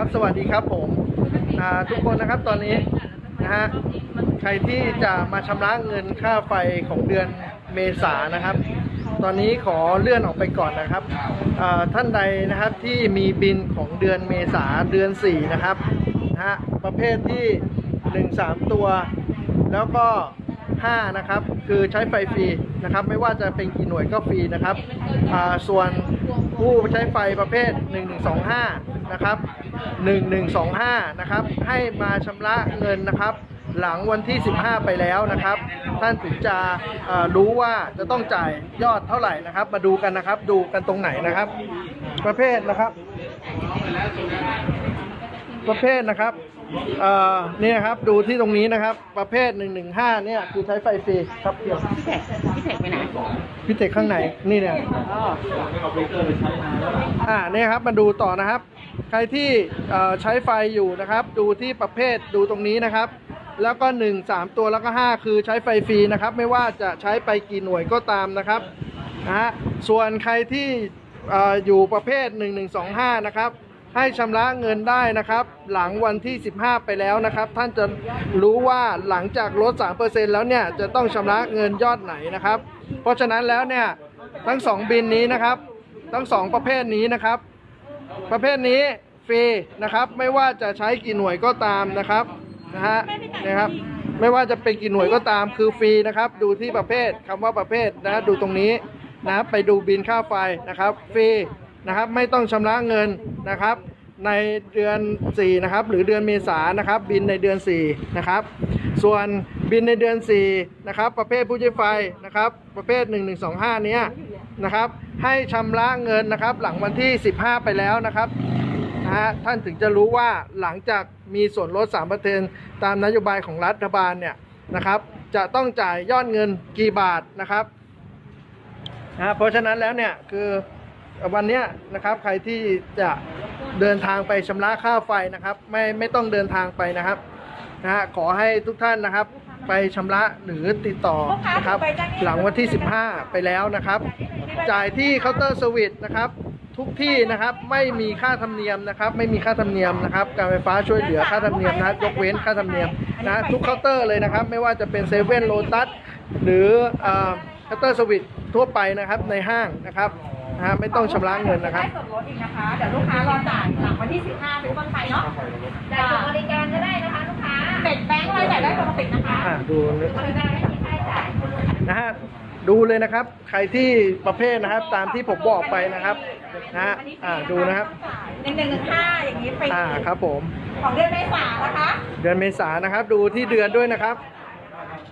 ครับสวัสดีครับผมทุกคนนะครับตอนนี้นะฮะใครที่จะมาชำระเงินค่าไฟของเดือนเมษานะครับ ตอนนี้ขอเลื่อนออกไปก่อนนะครับท่านใดนะครับที่มีบินของเดือนเมษาเดือน 4 นะครับนะฮะประเภทที่ 1 3 ตัว แล้วก็ 5 นะครับ คือใช้ไฟฟรีนะครับ ไม่ว่าจะเป็นกี่หน่วยก็ฟรีนะครับอ่าส่วนผู้ใช้ไฟประเภท 1125 นะครับ 1125 นะครับ ให้มาชำระเงินนะครับ หลังวันที่ 15 ไปแล้วนะครับ ท่านถึงจะรู้ว่าจะต้องจ่ายยอดเท่าไหร่นะครับ มาดูกันนะครับ ดูกันตรงไหนนะครับ ประเภทนะครับ ประเภทนะครับ เอ่อนี่นะครับดูที่ตรงนี้นะครับ ประเภท 115 เนี่ยคือใช้ไฟฟรีครับเดียวพี่เทคพี่เทคไปไหนพิเศษข้างในนี่เนี่ยอ๋ออ่าเนี่ยครับมาดูต่อนะครับ ใครที่เอ่อใช้ไฟอยู่นะครับ ดูที่ประเภทดูตรงนี้นะครับ แล้วก็ 1 3 ตัวแล้วก็ 5 คือใช้ไฟฟรีนะครับ ไม่ว่าจะใช้ไปกี่หน่วยก็ตามนะครับนะฮะส่วนใครที่เอ่ออยู่ประเภท 1125 นะครับ ให้ชำระเงินได้นะครับ หลังวันที่ 15 ไปแล้วนะครับ ท่านจะรู้ว่าหลังจากลด 3%แล้วเนี่ยจะต้องชำระเงินยอดไหนนะครับ เพราะฉะนั้นแล้วเนี่ยทั้งสองบินนี้นะครับ ทั้งสองประเภทนี้นะครับ ประเภทนี้ฟรีนะครับ ไม่ว่าจะใช้กี่หน่วยก็ตามนะครับนะฮะนะครับไม่ว่าจะเป็นกี่หน่วยก็ตามคือฟรีนะครับ ดูที่ประเภทคำว่าประเภทนะดูตรงนี้นะไปดูบินค่าไฟนะครับฟรีนะครับ ไม่ต้องชำระเงิน นะครับ ในเดือน 4 นะครับ หรือเดือนเมษานะครับ บินในเดือน 4 นะครับ ส่วนบินในเดือน 4 นะครับ ประเภทผู้ใช้ไฟนะครับ ประเภท 1125 เนี้ยนะครับ ให้ชำระเงินนะครับ หลังวันที่ 15 ไปแล้วนะครับนะฮะท่านถึงจะรู้ว่าหลังจากมีส่วนลด 3%ตามนโยบายของรัฐบาลเนี่ยนะครับ จะต้องจ่ายยอดเงินกี่บาทนะครับนะเพราะฉะนั้นแล้วเนี่ยคือ วันนี้นะครับใครที่จะเดินทางไปชำระค่าไฟนะครับ ไม่ไม่ต้องเดินทางไปนะครับนะฮะขอให้ทุกท่านนะครับ ไปชำระหรือติดต่อนะครับ หลังวันที่ 15 ไปแล้วนะครับ จ่ายที่เคาน์เตอร์สวิตนะครับทุกที่นะครับไม่มีค่าธรรมเนียมนะครับ ไม่มีค่าธรรมเนียมนะครับ การไฟฟ้าช่วยเหลือค่าธรรมเนียมนะยกเว้นค่าธรรมเนียมนะทุกเคาน์เตอร์เลยนะครับ ไม่ว่าจะเป็นเซเว่นโลตัสหรือเคาน์เตอร์สวิตทั่วไปนะครับในห้างนะครับนะฮะไม่ต้องชำระเงินนะครับ ได้ส่วนลดอีกนะคะ เดี๋ยวลูกค้ารอจ่ายหลังวันที่ 15 เป็นต้นไปเนาะจ่ายส่วนบริการก็ได้นะคะลูกค้าเป็ดแบงค์อะไรจ่ายได้ปกตินะคะอ่าดูนะบริการไม่มีค่าใช้จ่ายนะฮะดูเลยนะครับ ใครที่ประเภทนะครับตามที่ผมบอกไปนะครับนะฮะอ่าดูนะครับหนึ่งหนึ่งหนึ่งห้าอย่างนี้ฟรีอ่าครับผม ของเดือนเมษานะคะ เดือนเมษายนนะครับ ดูที่เดือนด้วยนะครับ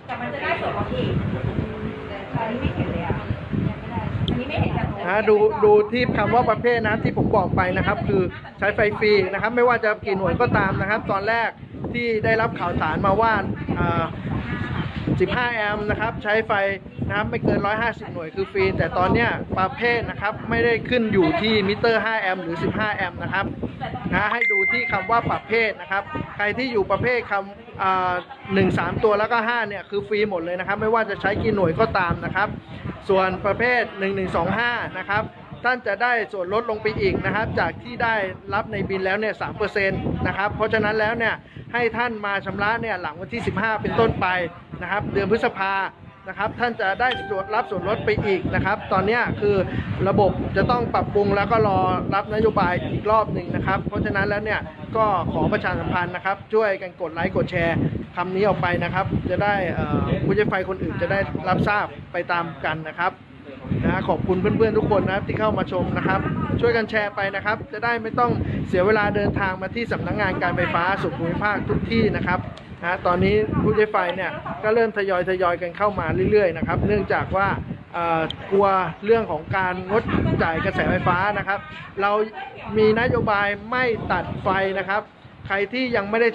แต่มันจะได้ส่วนลดอีกอันนี้ ไม่เห็นเลยอะอันนี้ไม่เห็นจากนะฮะดูดูที่คำว่าประเภทนะที่ผมบอกไปนะครับ คือใช้ไฟฟรีนะครับ ไม่ว่าจะกี่หน่วยก็ตามนะครับ ตอนแรกที่ได้รับข่าวสารมาว่าอ่า 15 แอมป์นะครับ ใช้ไฟ นะครับไม่เกิน 150 หน่วยคือฟรี แต่ตอนเนี้ยประเภทนะครับไม่ได้ขึ้นอยู่ที่มิเตอร์ 5 แอมป์หรือ 15 แอมป์นะครับนะให้ดูที่คำว่าประเภทนะครับ ใครที่อยู่ประเภทคำอ่าหนึ่งสามตัวแล้วก็5เนี่ยคือฟรีหมดเลยนะครับ ไม่ว่าจะใช้กี่หน่วยก็ตามนะครับ ส่วนประเภท 1125 นะครับท่านจะได้ส่วนลดลงไปอีกนะครับ จากที่ได้รับในบินแล้วเนี่ย3%นะครับ เพราะฉะนั้นแล้วเนี่ยให้ท่านมาชำระเนี่ยหลังวันที่ 15 เป็นต้นไปนะครับ เดือนพฤษภา นะครับท่านจะได้ส่วนรับส่วนลดไปอีกนะครับ ตอนนี้คือระบบจะต้องปรับปรุงแล้วก็รอรับนโยบายอีกรอบหนึ่งนะครับ เพราะฉะนั้นแล้วเนี่ยก็ขอประชาสัมพันธ์นะครับ ช่วยกันกดไลค์กดแชร์คำนี้ออกไปนะครับ จะได้ผู้ใช้ไฟคนอื่นจะได้รับทราบไปตามกันนะครับนะขอบคุณเพื่อนๆทุกคนนะครับที่เข้ามาชมนะครับ ช่วยกันแชร์ไปนะครับ จะได้ไม่ต้องเสียเวลาเดินทางมาที่สำนักงานการไฟฟ้าส่วนภูมิภาคทุกที่นะครับ นะตอนนี้ผู้ใช้ไฟเนี่ยก็เริ่มทยอยทยอยกันเข้ามาเรื่อยๆนะครับเนื่องจากว่ากลัวเรื่องของการงดจ่ายกระแสไฟฟ้านะครับ เรามีนโยบายไม่ตัดไฟนะครับ ใครที่ยังไม่ได้